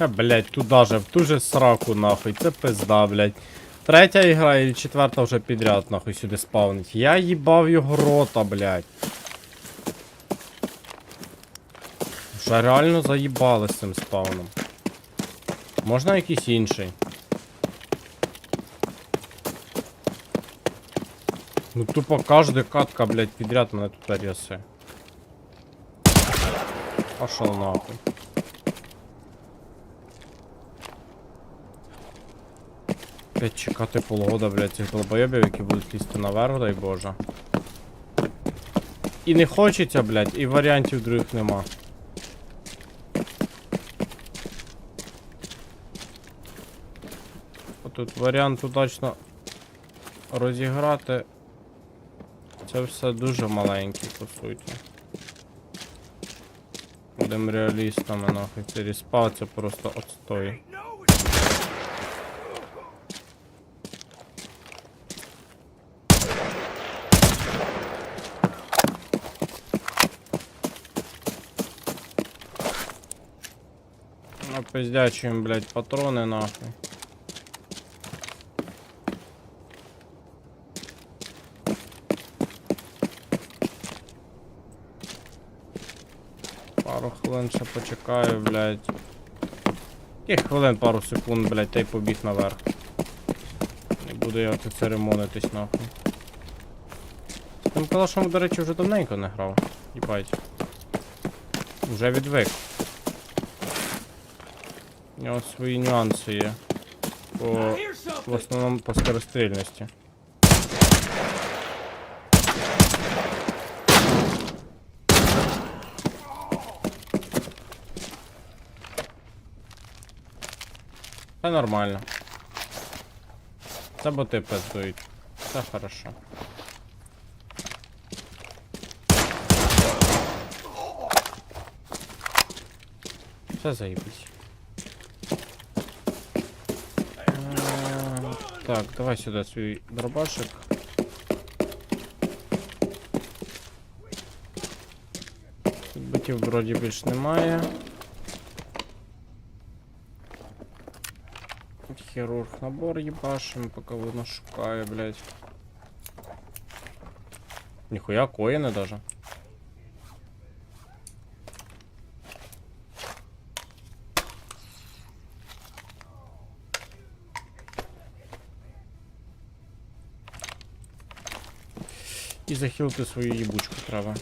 А, блядь, туда же, в ту же сраку, нахуй, це пизда, блядь. Третя ігра і четверта вже підряд, нахуй, сюди спавнить. Я їбав його рота, блядь. Вже реально заїбали з цим спавном. Можна якийсь інший? Ну тупо кожна катка, блядь, підряд мене тут рясе. Пошел нахуй. Опять чекати полгода, блядь, цих долбоєбів, які будуть лізти наверх, дай боже. І не хочеться, блядь, і варіантів других нема. Тут варіант удачно розіграти. Це все дуже маленький, по суті. Будемо реалістами, нахуй. Це респа, це просто отстой. Напиздячуємо, блядь, патрони нахуй. Пару хвилин ще почекаю, блядь. Яких хвилин, пару секунд, блядь, та й побіг наверх. Не буду я тут церемонитись нахуй. Тим калашом, до речі, вже давненько не грав. Їбать. Вже відвик. У нього свої нюанси є. По... В основному по скорострільності. Це нормально. Це боти пиздують. Все хорошо. Все заебись. Так, давай сюди свій дробашик. Тут Ботів вроді більш немає. Хірург набор їбашим, поки воно шукає, блядь. Ніхуя коїни даже. Захилити свою їбучку треба.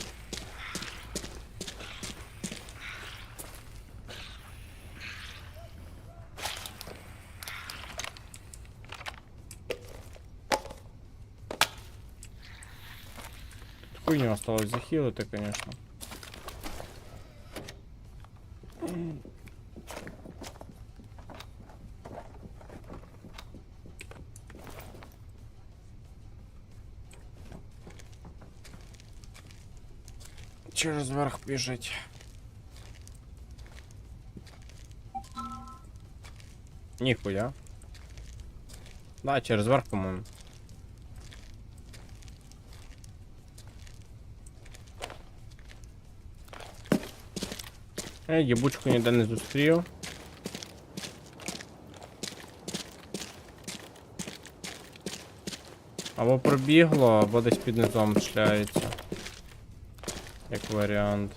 Хуйню осталось захилити, конечно. Через верх біжить. Ніхуя. Да, через верх, по-моєму. Я їбучку ніде не зустрів. Або пробігло, або десь під низом шляється. Як варіант.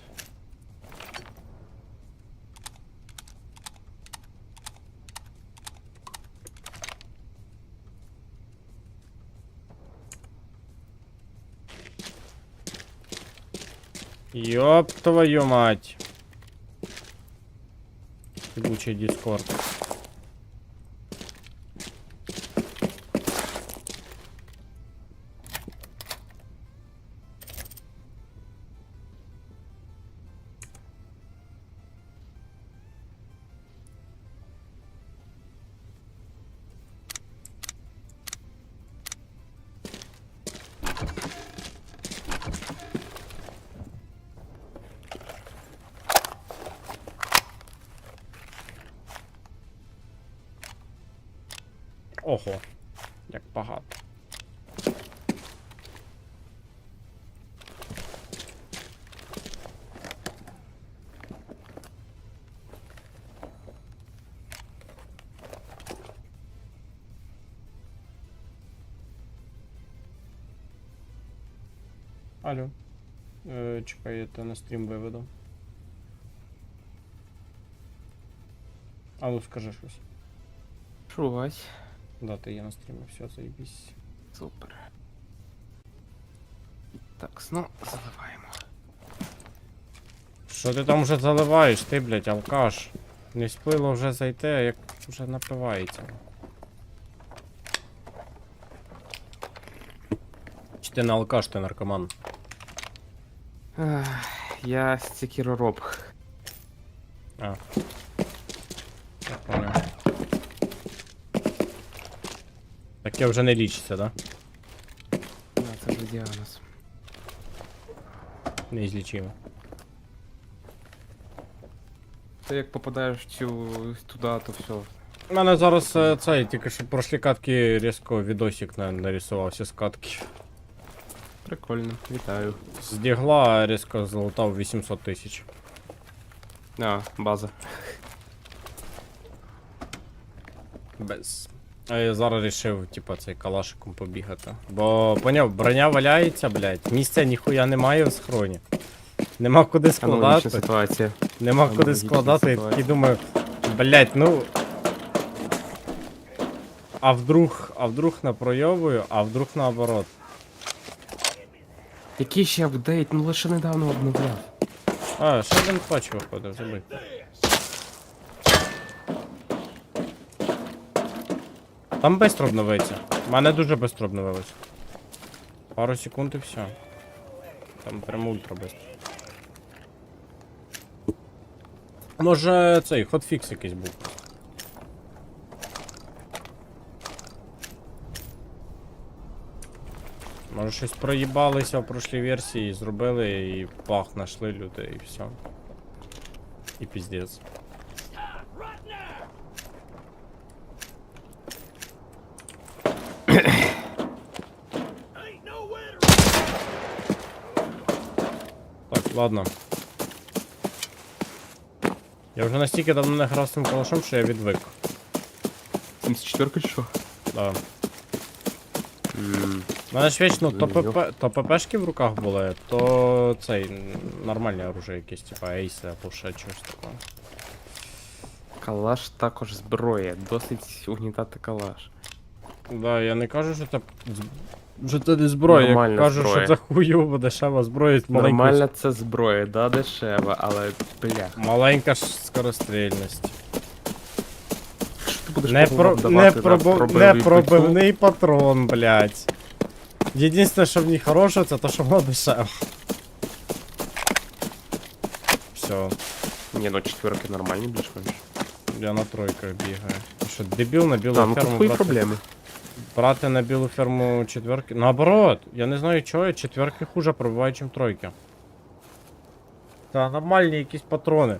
Ёб твою мать. Ебучий дискорд. Ого, як багато. Алло, е, чекай, я те на стрім виведу. Алло, скажи щось. Шугась. Да, ти є на стрімі, все, заїбісь. Супер. Так, ну, заливаємо. Що ти там вже заливаєш, ти, блядь, алкаш? Не спило вже зайти, а як вже напивається. Чи ти не алкаш, ти наркоман? Ах, я стікеророб. А. Я понял. Таке вже не лічиться, да? Да, це вже діагноз. Неізлічимо. Ти як попадаєш в цю туди, то все. У мене зараз е, цей, тільки що прошлі катки різко відосик на, нарисувався з катки. Прикольно, вітаю. З дігла різко залутав 800 тисяч. А, база. Без. А я зараз рішив, типа, цей калашиком побігати. Бо поняв, броня валяється, блядь, місця ніхуя немає в схроні. Нема куди Аналогічна складати. ситуація. Нема куди складати, ситуація. такий думаю, блять, ну. А вдруг, а вдруг напройовую, а вдруг наоборот. Який ще апдейт? Ну лише недавно обновляв. А, ще один патч виходив, забудь. Там бистро обновиться. У мене дуже бистро обновилось. Пару секунд і все. Там прям ультра бистро. Може цей хотфікс якийсь був. Може щось проїбалися в прошлій версії, зробили і пах, нашли люди і все. І піздець. Так, ладно. Я вже настільки давно не грав з цим калашом, що я відвик. 74 чи що? Да. У мене ж вічно то, ПП, то ППшки в руках були, то цей нормальне оружие якесь, типа ейси або ще чогось такого. Калаш також зброя. Досить угнітати калаш. Да, я не кажу, що це. Що це не зброя, я Нормальна кажу, зброя. що це хуйова дешева зброя Нормальна це зброя, да, дешева, але блях. маленька ж скорострільність. Що ти будеш Не, про, не, давати за пробо, не пробивний патрон, блядь. Єдине, що в ній хороше, це то, що вона дешева. Все, Ні, ну четверки нормальні більш-менш. я на тройках бігаю. Що, дебіл на білу Та, ну ферму брати? проблеми. Брати на білу ферму четверки. Наоборот, я не знаю чого, четверки хуже пробивають, чим тройки. Та нормальні якісь патрони.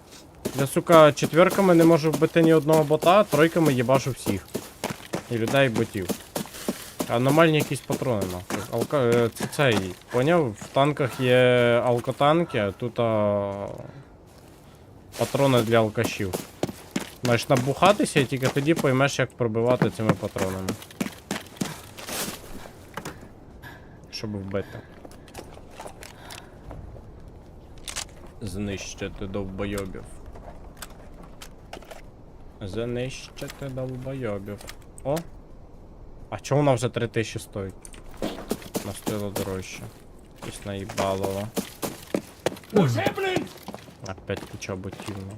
Я, сука, четверками не можу вбити ні одного бота, тройками їбашу всіх. І людей, і ботів. А нормальні якісь патрони, нахуй. Алка... е, Це цей. Поняв? В танках є алкотанки, а тут а... патрони для алкашів. Маєш набухатися і тільки тоді поймеш, як пробивати цими патронами. Щоб вбити. Знищити довбойобів. Знищити довбойобів. О! А чого вона вже 3000 стоїть? Вона стоїла дорожче. Якось наїбалово. Опять куча ботів. ну.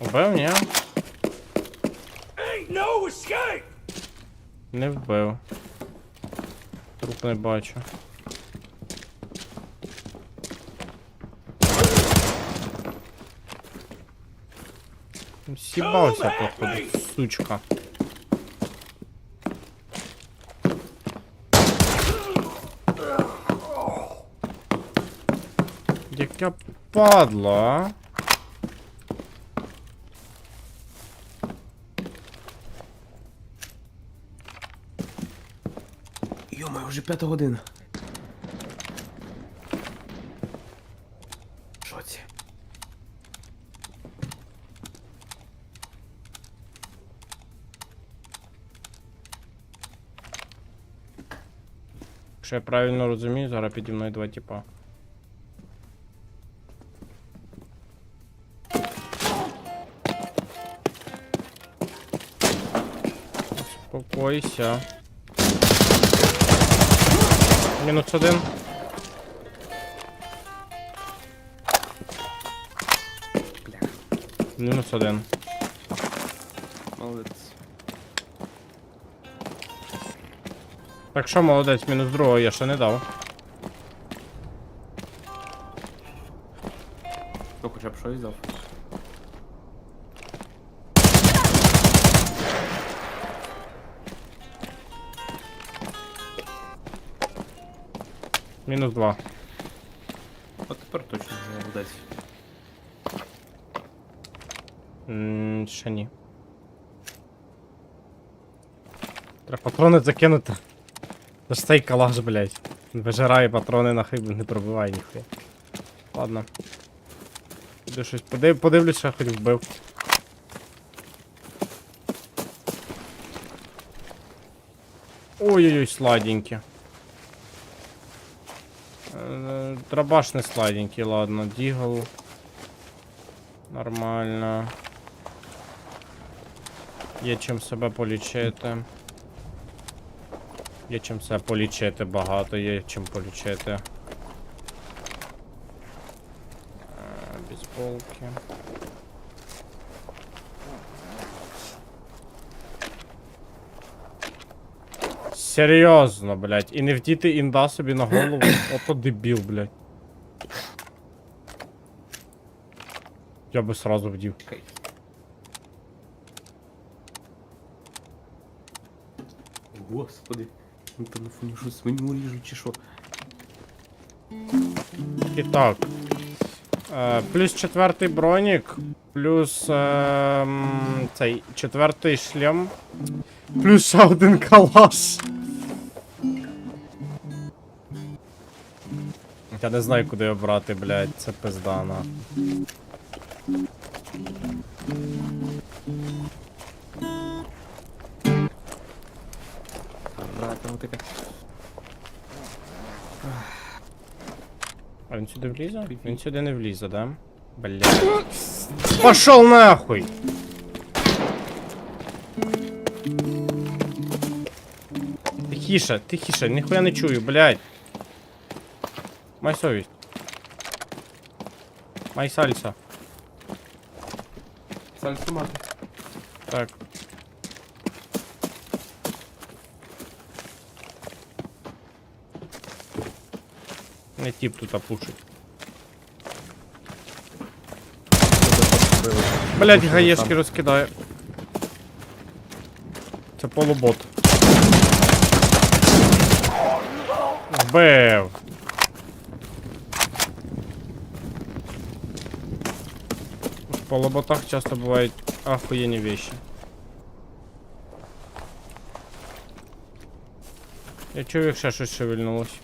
Убив, ні? Не вбив. Труп не бачу. Сібався, походу, сучка. Яка падла, а? вже п'ята година. Що це? Якщо я правильно розумію, зараз піді мною два типа. Успокойся. Мінус один. Мінус один. молодець. Так що молодець, мінус другого я ще не дав. Ну хоча б щось дав. Мінус два. От тепер точно молодець. М, Ще ні. Треба патрони закинути. Це ж цей калаш, блядь. Вижирає патрони нахай не пробиває ніхуя. Ладно. Піду щось подив... подивлюсь, що хоч вбив. Ой-ой-ой, сладенькі. Дробаш не сладенький, ладно, дігл. Нормально. Є чим себе полічити. Є чим себе полічити багато, є чим полічити. Е, Бейсболки. Серйозно, блядь. І не вдіти інда собі на голову. Ото дебіл, блядь. Я би сразу вдів. Господи. Ну на фоні що свиню ріжуть чи що? І так. Е, плюс четвертий бронік, плюс е, цей четвертий шлем, плюс ще один калаш. Я не знаю, куди його брати, блядь, це пиздана. А він сюди влізе? Він сюди не влізе, да? Блядь. Пошел нахуй! Тихіше, тихіше, ніхуя не чую, блядь. Май совість. Май сальса. Сальсу мати. Так. Не тип тут опушить. Блять, гаєшки розкидає. Це полубот. Вбив. В полуботах часто бувають охуєнні вещи. Я чув, як ще щось шевельнулось.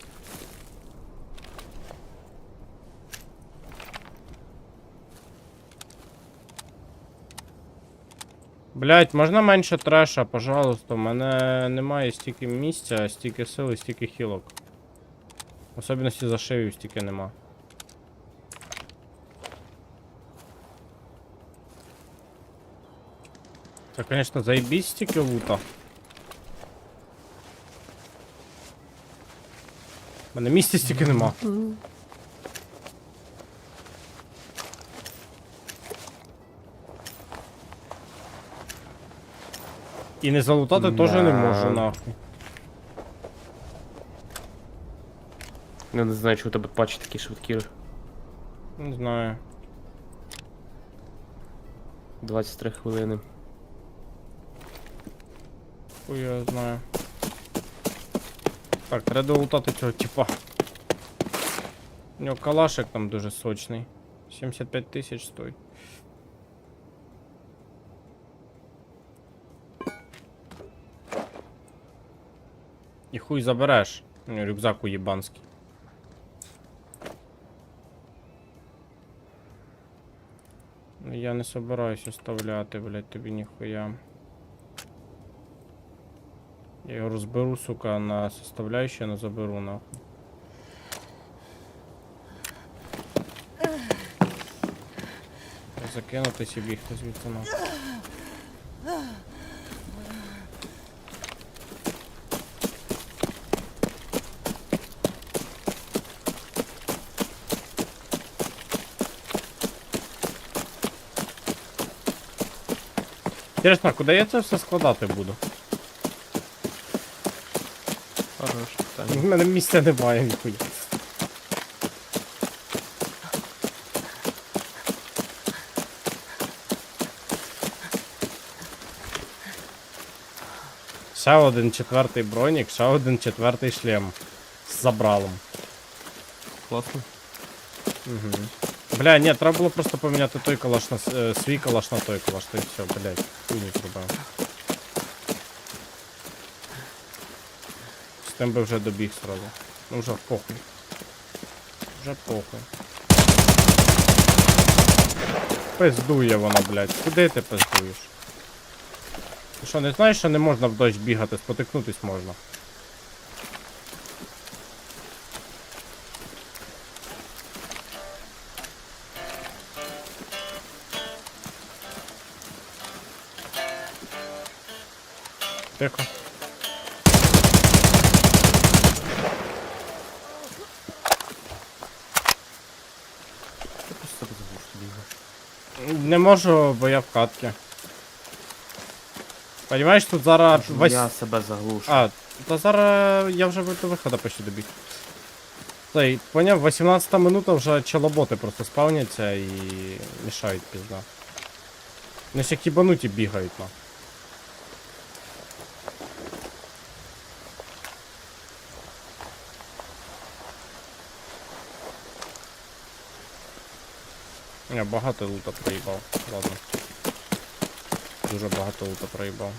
Блять, можна менше треша, пожалуйста. У мене немає стільки місця, стільки сили, стільки хілок. Особливості за шею стільки нема. Це, конечно, заебись стільки лута. У мене місця стільки нема. І не залутати теж не можу, нахуй. Я не знаю, чи у тебе патчі такі швидкі. Не знаю. 23 хвилини. Хуй я знаю. Так, треба долутати цього типа. У нього калашик там дуже сочний. 75 тисяч стоїть. І хуй забереш. У нього рюкзак уєбанський. Ну, Я не собираюсь оставляти, блядь, тобі ніхуя. Я його розберу, сука, на составляющие, но заберу нахуй. Закинутись і бігти звідси нахуй. Інтересно, куди я це все складати буду? В мене місця немає ніхуя. Ще один четвертий бронік, ще один четвертий шлем. З забралом. Класно. Угу. Бля, ні, треба було просто поміняти той калаш на с- е, свій калаш на той калаш, то і все, блядь, хуйню зробив. Тим би вже добіг сразу. Ну вже похуй. Вже похуй. Пиздує вона, блядь. Куди ти пиздуєш? Ти що, не знаєш, що не можна в дощ бігати, спотикнутись можна? Тихо. Ти просто себе заглуш бігаєш. Не можу, бо я в катці. Понимаєш, тут зараз вось... Я себе заглушу. А, та зараз я вже до виходу почти добіг. Цей, поняв, 18 минута вже челоботи просто спавняться і мішають пізда. Ну ще кібануті бігають на. Я багато лута проїбав, ладно. Дуже багато лута проїбав.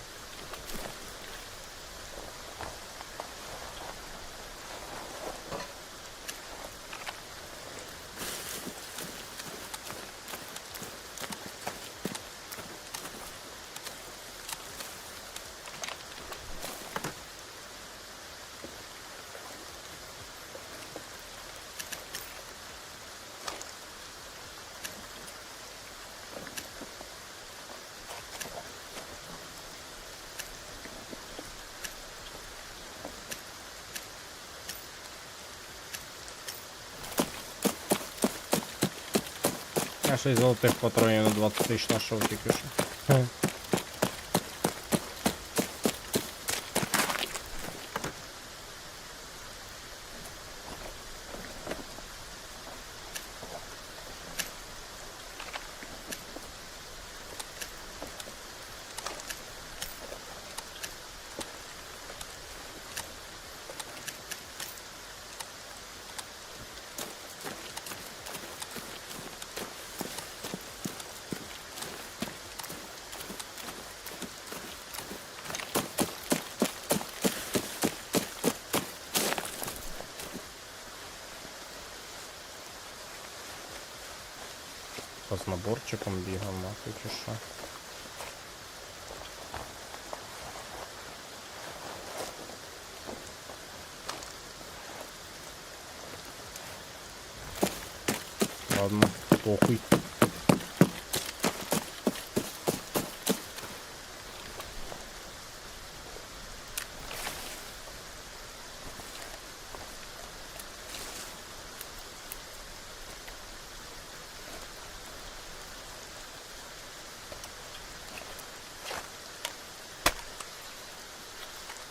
Я 6 золотих патронів на 20 тисяч нашов тільки що. Та з наборчиком бігав, нахуй чи що. Ладно, похуй.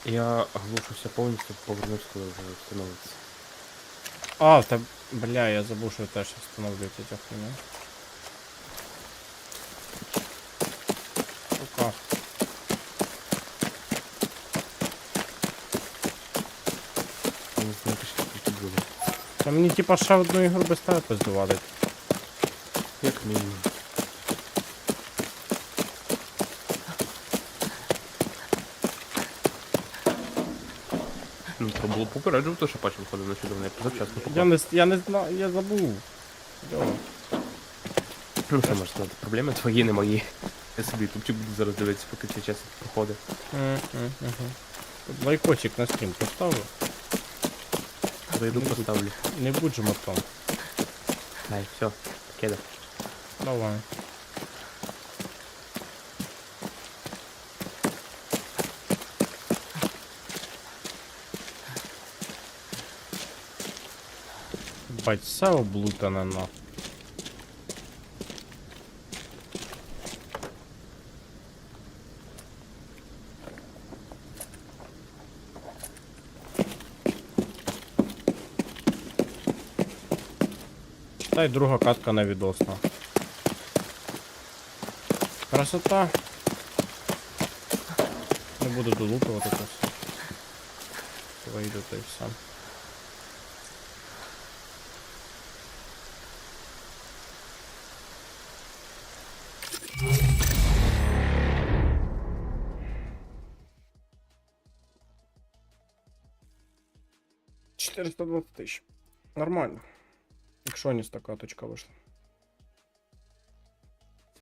Я глушуся повністю, повернусь, коли вже встановиться. А, та бля, я забув, що теж встановлюється ця хуйня. Сука. Я не знаю, що тут буде. Та мені типа ще одну ігру без тебе пиздували. Як мінімум. Було попереджувати, що патч виходив нещодавно, я позавчасно Я не я не знаю, я забув. Йо. Ну, що можеш сказати, проблеми твої, не мої. Я собі ютубчик буду зараз дивитися, поки цей час проходить. М, м, мгм. Тут на стрім поставив. Зайду поставлю. Не будь жмотом. Ай, все, кидай. Давай. Бать, все облутане на. Читай друга катка на відосна. Красота. Не буду долутувати це все. Вийду та й все. Чотириста двадцять тисяч. Нормально. Якщо не така точка вийшла.